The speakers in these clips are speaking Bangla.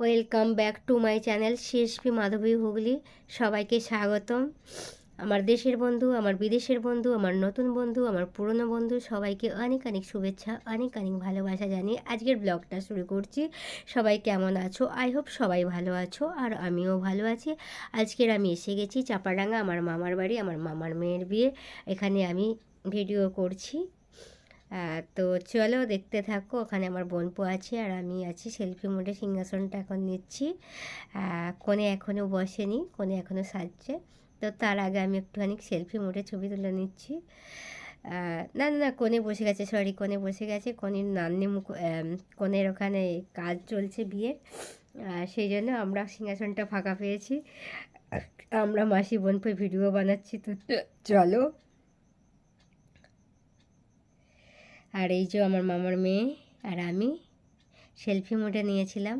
Welcome back to my channel C S P Madhabi Hooghly সবাইকে স্বাগতম। আমার দেশের বন্ধু, আমার বিদেশের বন্ধু, আমার নতুন বন্ধু, আমার পুরনো বন্ধু, সবাইকে অনেক অনেক শুভেচ্ছা, অনেক অনেক ভালোবাসা জানিয়ে আজকের ব্লগটা শুরু করছি। সবাই কেমন আছো? আই হোপ সবাই ভালো আছো আর আমিও ভালো আছি। আজকের আমি এসে গেছি চাপাডাঙ্গা, আমার মামার বাড়ি, আমার মামার মেয়ের বিয়ে। এখানে আমি ভিডিও করছি। তো চলো দেখতে থাকো, ওখানে আমার বোনপো আছে আর আমি আছি সেলফি মোডে সিংহাসনটা এখন নিচ্ছি। কোণে এখনও বসেনি, কোণে এখনও সাজছে। তো তার আগে আমি একটুখানি সেলফি মোডে ছবি তুলে নিচ্ছি। না না না, কোণে বসে গেছে সরি কোণে বসে গেছে, কোণের নান্নি মুখ কোণের ওখানে কাজ চলছে বিয়ের সেই জন্য আমরা সিংহাসনটা ফাঁকা পেয়েছি। আমরা মাসি বোনপো ভিডিও বানাচ্ছি, তো চলো। আর এই যে আমার মামার মেয়ে আর আমি সেলফি মোডে নিয়েছিলাম।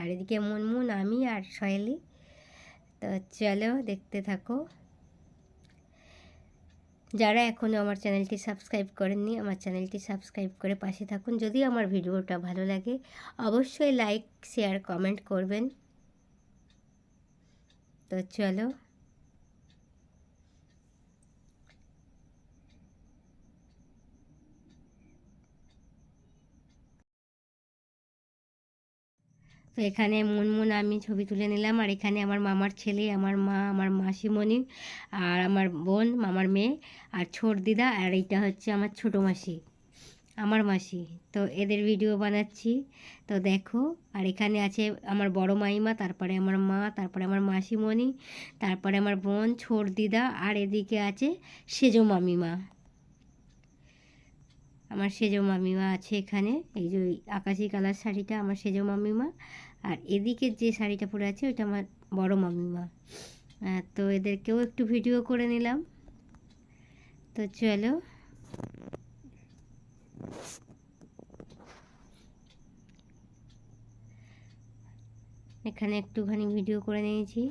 আর এদিকে মুনমুন, আমি আর সহেলি তো চলো দেখতে থাকো। যারা এখনও আমার চ্যানেলটি সাবস্ক্রাইব করেননি, আমার চ্যানেলটি সাবস্ক্রাইব করে পাশে থাকুন। যদি আমার ভিডিওটা ভালো লাগে, অবশ্যই লাইক, শেয়ার, কমেন্ট করবেন। তো চলো। তো এখানে মুনমুন আমি ছবি তুলে নিলাম। আর এখানে আমার মামার ছেলে, আমার মা, আমার মাসিমণি আর আমার বোন, মামার মেয়ে আর ছোট দিদা আর এইটা হচ্ছে আমার ছোটো মাসি, আমার মাসি। তো এদের ভিডিও বানাচ্ছি। তো দেখো, আর এখানে আছে আমার বড় মাইমা, তারপরে আমার মা, তারপরে আমার মাসিমণি, তারপরে আমার বোন, ছোট দিদা আর এদিকে আছে সেজো মামিমা। আমার সেজো মামিমা আছে এখানে। এই যে আকাশি কালার শাড়িটা আমার সেজো মামিমা। আর এদিকে যে শাড়িটা পরে আছে ওইটা আমার বড় মামিমা। তো এদেরকেও একটু ভিডিও করে নিলাম। তো চলো। এখানে একটুখানি ভিডিও করে নিয়েছি।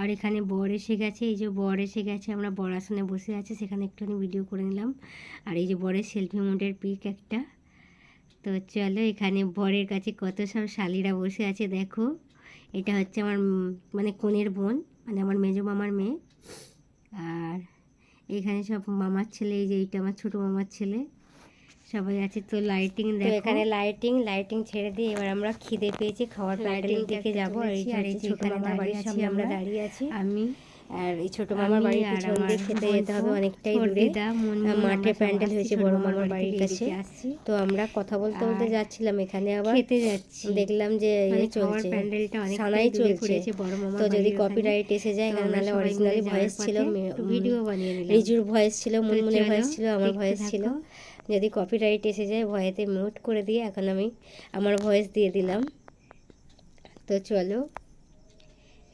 আর এখানে বর এসে গেছে, এই যে বর এসে গেছে, আমরা বর আসনে বসে আছে, সেখানে একটুখানি ভিডিও করে নিলাম। আর এই যে বরের সেলফি মোডের পিক একটা। তো চলো এখানে বরের কাছে কত সব শালিরা বসে আছে দেখো। এটা হচ্ছে আমার মানে কনের বোন মানে আমার মেজো মামার মেয়ে। আর এখানে সব মামার ছেলে, এই যে এইটা আমার ছোটো মামার ছেলে। সবাই আছে তো লাইটিং দেখো। এখানে লাইটিং লাইটিং ছেড়ে দিয়ে এবার আমরা খিদে পেয়েছি খাওয়ার প্যান্ডেলের দিকে যাব। আর এই আর এই যে এখানে দাঁড়িয়ে আছি আমরা দাঁড়িয়ে আছি। আমি আর এই ছোট মামার বাড়ির পিছন দিয়ে খেতে যেতে হবে অনেকটাই দূরে। মাঠে প্যান্ডেল হয়েছে বড় মামার বাড়ির কাছে। তো আমরা কথা বলতে বলতে যাচ্ছিলাম এখানে আবার। খেতে যাচ্ছি। দেখলাম যে মানে ইয়ে চলছে। প্যান্ডেলটা অনেকটাই সানাই চলছে। বড় মামার তো যদি বাড়ির। কপিরাইট এসে যায় এখানে নাহলে অরিজিনালি ভয়েস ছিল ভিডিও বানিয়ে নিলাম রিজুর ভয়েস ছিল মুনমুনের ভয়েস ছিল আমার ভয়েস ছিল। যদি কপিরাইট এসে যায়, ভয়েতে মিউট করে দিয়ে এখন আমি আমার ভয়েস দিয়ে দিলাম। তো চলো,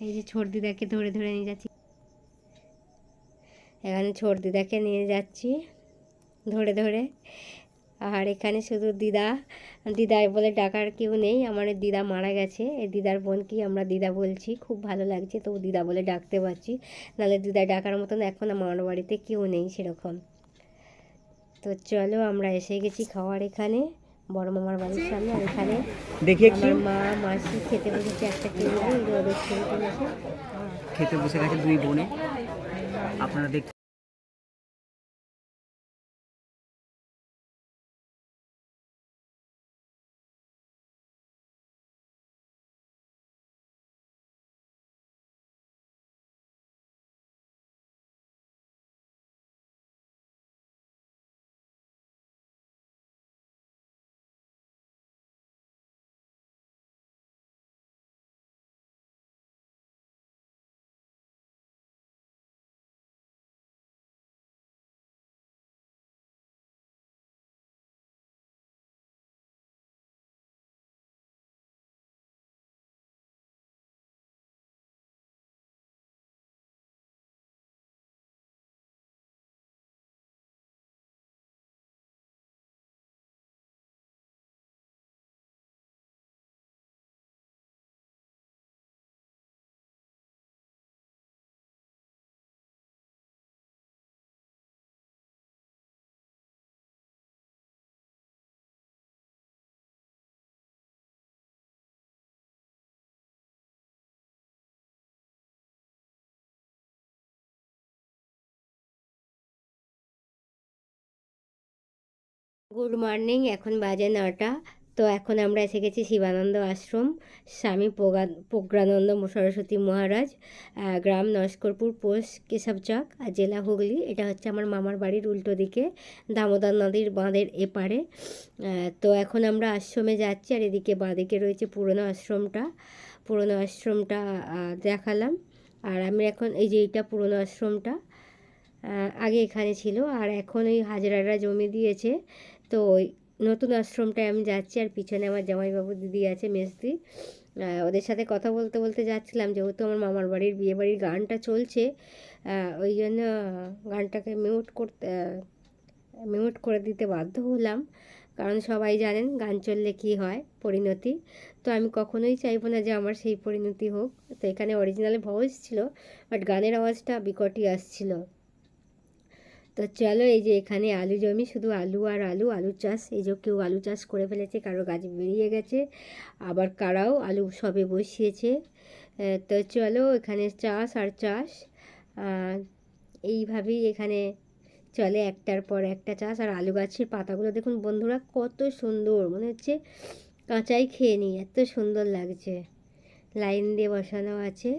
এই যে ছোট দিদাকে ধরে ধরে নিয়ে যাচ্ছি। এখানে ছোট দিদাকে নিয়ে যাচ্ছি ধরে ধরে। আর এখানে শুধু দিদা দিদা বলে ডাকার কেউ নেই, আমার দিদা মারা গেছে। এই দিদার বোনকেই আমরা দিদা বলছি, খুব ভালো লাগছে তো দিদা বলে ডাকতে পারছি। নাহলে দিদা ডাকার মতন এখন আমার বাড়িতে কেউ নেই সেরকম। তো চলো আমরা এসে গেছি খাওয়ার এখানে। বড় মামার বাড়ির সামনে আর এখানে। দেখি আমার মা মাসি খেতে বসেছে একটা টেবিলে রোদের ছবিতে বসে খেতে বসে গেছে দুই বোনে। আপনারা দেখতে গুড মর্নিং, এখন বাজে নটা। তো এখন আমরা এসে গেছি শিবানন্দ আশ্রম, স্বামী প্রজ্ঞানন্দ সরস্বতী মহারাজ গ্রাম নস্করপুর, পোস্ট কেশবচক আর জেলা হুগলি। এটা হচ্ছে আমার মামার বাড়ির উল্টো দিকে, দামোদর নদীর বাঁধের এপারে। তো এখন আমরা আশ্রমে যাচ্ছি আর এদিকে বাঁদিকে রয়েছে পুরনো আশ্রমটা। পুরনো আশ্রমটা দেখালাম। আর আমি এখন, এই যে এইটা পুরনো আশ্রমটা আগে এখানে ছিল। আর এখন ওই হাজরারা জমি দিয়েছে। তো ওই নতুন আশ্রমটায় আমি যাচ্ছি আর পিছনে আমার জামাইবাবু দিদি আছে মেসদি ওদের সাথে কথা বলতে বলতে যাচ্ছিলাম, যেহেতু আমার মামার বাড়ির বিয়ে বাড়ির গানটা চলছে ওই জন্য গানটাকে মিউট করতে মিউট করে দিতে বাধ্য হলাম। কারণ সবাই জানেন গান চললে কী হয়, পরিণতি। তো আমি কখনোই চাইব না যে আমার সেই পরিণতি হোক। তো এখানে অরিজিনাল ভয়েস ছিল বাট গানের আওয়াজটা বিকটই আসছিল। তো চলো এই যে এখানে আলু জমি, শুধু আলু আর আলু আলু চাষ। এই যে কেউ আলু চাষ করে ফেলেছে, কারও গাছ বেরিয়ে গেছে, আবার কারাও আলু সবে বসিয়েছে। তো চলো এখানে চাষ আর চাষ। এইভাবেই এখানে চলে একটার পর একটা চাষ। আর আলু গাছের পাতাগুলো দেখুন বন্ধুরা, কত সুন্দর। মনে হচ্ছে কাঁচাই খেয়ে নিই, এত সুন্দর লাগছে। লাইন দিয়ে বসানো আছে।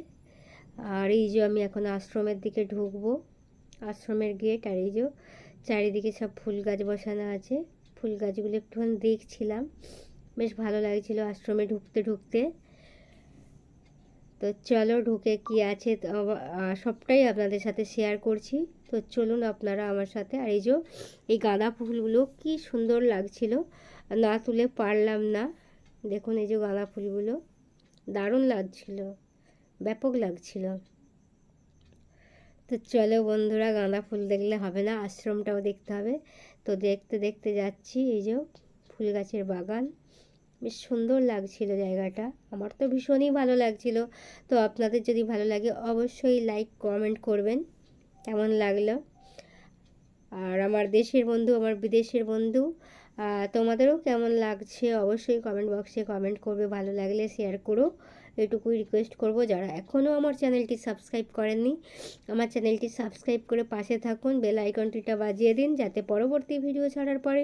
আর এই যে আমি এখন আশ্রমের দিকে ঢুকবো। আশ্রমের গেট আর এই যে চারিদিকে সব ফুল গাছ বসানো আছে। ফুল গাছগুলো একটুখানি দেখছিলাম। বেশ ভালো লাগছিল আশ্রমে ঢুকতে ঢুকতে। তো চলো ঢুকে কি আছে সবটাই আপনাদের সাথে শেয়ার করছি। তো চলুন আপনারা আমার সাথে। আর এই যে এই গাঁদা ফুলগুলো কি সুন্দর লাগছিল। না তুলে পারলাম না। দেখুন এই যে গাঁদা ফুলগুলো। দারুণ লাগছিল। ব্যাপক লাগছিল। তো চলো বন্ধুরা গাঁদা ফুল দেখলে হবে না, আশ্রমটাও দেখতে হবে। তো দেখতে দেখতে যাচ্ছি, এই যে ফুল গাছের বাগান। বেশ সুন্দর লাগছিল জায়গাটা, আমার তো ভীষণই ভালো লাগছিল। তো আপনাদের যদি ভালো লাগে অবশ্যই লাইক, কমেন্ট করবেন, কেমন লাগল? আর আমার দেশের বন্ধু, আমার বিদেশের বন্ধু তোমাদেরও কেমন লাগছে? অবশ্যই কমেন্ট বক্সে কমেন্ট করবে, ভালো লাগলে শেয়ার করো। এটুকুই রিকোয়েস্ট করব যারা এখনও আমার চ্যানেলটি সাবস্ক্রাইব করেননি, আমার চ্যানেলটি সাবস্ক্রাইব করে পাশে থাকুন বেল আইকনটিটা বাজিয়ে দিন যাতে পরবর্তী ভিডিও ছাড়ার পরে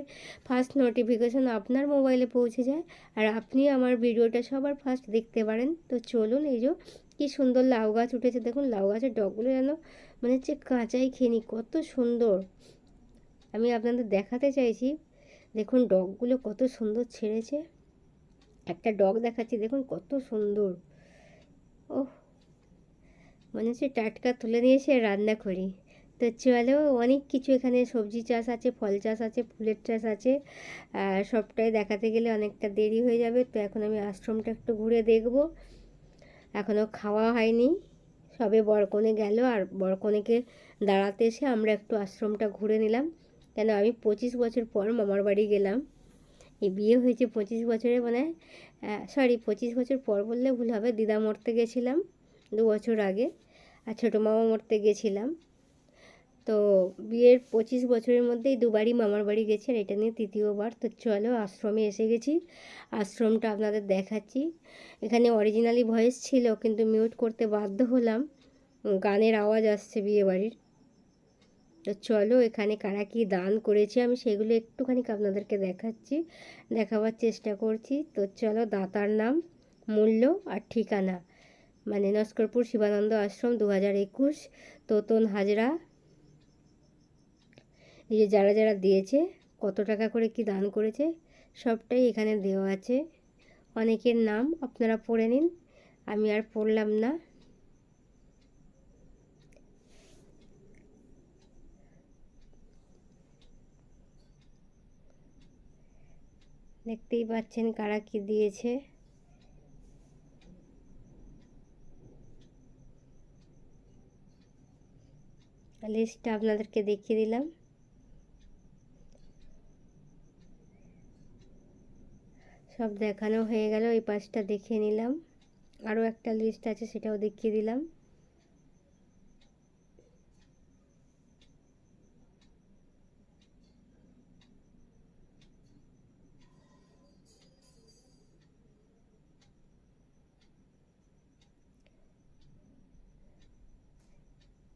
ফার্স্ট নোটিফিকেশন আপনার মোবাইলে পৌঁছে যায় আর আপনি আমার ভিডিওটা সবার ফার্স্ট দেখতে পারেন। তো চলুন এই যে কী সুন্দর লাউ গাছ উঠেছে, দেখুন লাউ গাছের ডগগুলো যেন মানে হচ্ছে কাঁচাই খেনি কত সুন্দর। আমি আপনাদের দেখাতে চাইছি, দেখুন ডগগুলো কত সুন্দর ছেড়েছে। একটা ডগ দেখাচ্ছি, দেখুন কত সুন্দর। ওহ, মনে হচ্ছে টাটকা তুলে নিয়ে এসে রান্না করি। তো চলো, অনেক কিছু এখানে, সবজি চাষ আছে, ফল চাষ আছে, ফুলের চাষ আছে সবটাই দেখাতে গেলে অনেকটা দেরি হয়ে যাবে, তো এখন আমি আশ্রমটা একটু ঘুরে দেখব। এখনও খাওয়া হয়নি, সবে বরকনে গেল, আর বরকনেকে দাঁড়াতে এসে আমরা একটু আশ্রমটা ঘুরে নিলাম। কেন, আমি পঁচিশ বছর পর মামার বাড়ি গেলাম। এই বিয়ে হয়েছে পঁচিশ বছরে মানে সরি পঁচিশ বছর পর বললে ভুল হবে, দিদা মরতে গেছিলাম দু বছর আগে আর ছোটো মামা মরতে গেছিলাম। তো বিয়ের পঁচিশ বছরের মধ্যেই দুবারই মামার বাড়ি গেছি আর এটা নিয়ে তৃতীয়বার। তো চলো আশ্রমে এসে গেছি, আশ্রমটা আপনাদের দেখাচ্ছি। এখানে অরিজিনালি ভয়েস ছিল কিন্তু মিউট করতে বাধ্য হলাম। গানের আওয়াজ আসছে বিয়ে বাড়ির তো চলো এখানে কারা কী দান করেছে, আমি সেগুলো একটুখানি আপনাদেরকে দেখাচ্ছি, দেখাবার চেষ্টা করছি। তো চলো দাতার নাম, মূল্য আর ঠিকানা। মানে নস্করপুর শিবানন্দ আশ্রম দু হাজার একুশ, তোতন হাজরা। এই যে যারা যারা দিয়েছে, কত টাকা করে কি দান করেছে, সবটাই এখানে দেওয়া আছে। অনেকের নাম আপনারা পড়ে নিন, আমি আর পড়লাম না। দেখতেই পাচ্ছেন কারা কি দিয়েছে। লিস্টটা আপনাদেরকে দেখিয়ে দিলাম। সব দেখানো হয়ে গেল, এই পাঁচটা দেখিয়ে নিলাম। আরও একটা লিস্ট আছে, সেটাও দেখিয়ে দিলাম।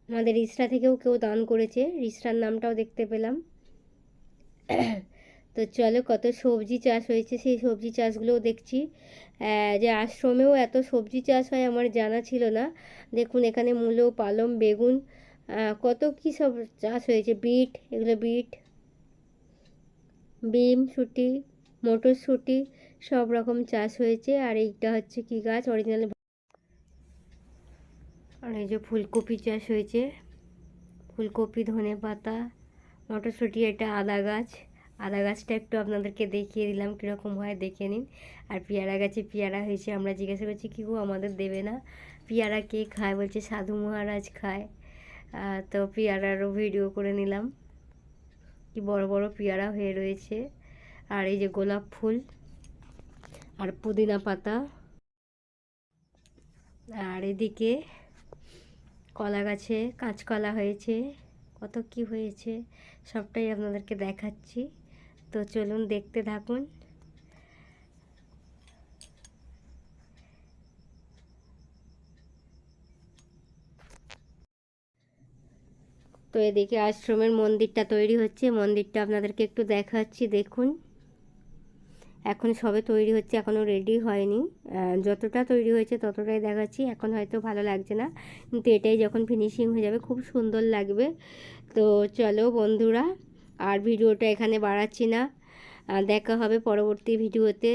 আমাদের রিসরা থেকেও কেউ দান করেছে। রিসরার নামটাও দেখতে পেলাম। তো চলো কত সবজি চাষ হয়েছে, সেই সবজি চাষগুলোও দেখছি। যে আশ্রমেও এত সবজি চাষ হয় আমার জানা ছিল না। দেখুন, এখানে মূলো, পালং, বেগুন কত কী সব চাষ হয়েছে। বিট, এগুলো বিট, বিম শুটি মটরশুঁটি, সব রকম চাষ হয়েছে। আর এইটা হচ্ছে কি গাছ? অরিজিনাল আর এই যে ফুলকপি চাষ হয়েছে। ফুলকপি, ধনে পাতা, মটরশুঁটি, এটা আদা গাছ। আদা গাছটা একটু আপনাদেরকে দেখিয়ে দিলাম কীরকম হয়, দেখে নিন। আর পেয়ারা গাছে পেয়ারা হয়েছে, আমরা জিজ্ঞাসা করছি, কী আমাদের দেবে না? পেয়ারা কে খায়? বলছে, সাধু মহারাজ খায়। তো পেয়ারারও ভিডিও করে নিলাম। কি বড় বড় পেয়ারা হয়ে রয়েছে। আর এই যে গোলাপ ফুল আর পুদিনা পাতা। আর এদিকে কলা গাছে কাঁচকলা হয়েছে, কত কি হয়েছে, সবটাই আপনাদেরকে দেখাচ্ছি। তো চলুন দেখতে থাকুন। তো এদিকে আশ্রমের মন্দিরটা তৈরি হচ্ছে, মন্দিরটা আপনাদেরকে একটু দেখাচ্ছি, দেখুন। এখন সবে তৈরি হচ্ছে এখনও রেডি হয়নি। যতটা তৈরি হয়েছে ততটাই দেখাচ্ছি। এখন হয়তো ভালো লাগছে না, কিন্তু এটাই যখন ফিনিশিং হয়ে যাবে, খুব সুন্দর লাগবে। তো চলো বন্ধুরা, আর ভিডিওটা এখানে বাড়াচ্ছি না। দেখা হবে পরবর্তী ভিডিওতে।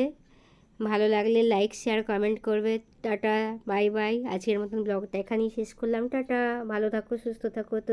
ভালো লাগলে লাইক শেয়ার কমেন্ট করবে। টাটা বাই বাই আজকের মতন ব্লগটা এখানেই শেষ করলাম। টাটা, ভালো থাকো, সুস্থ থাকো। তো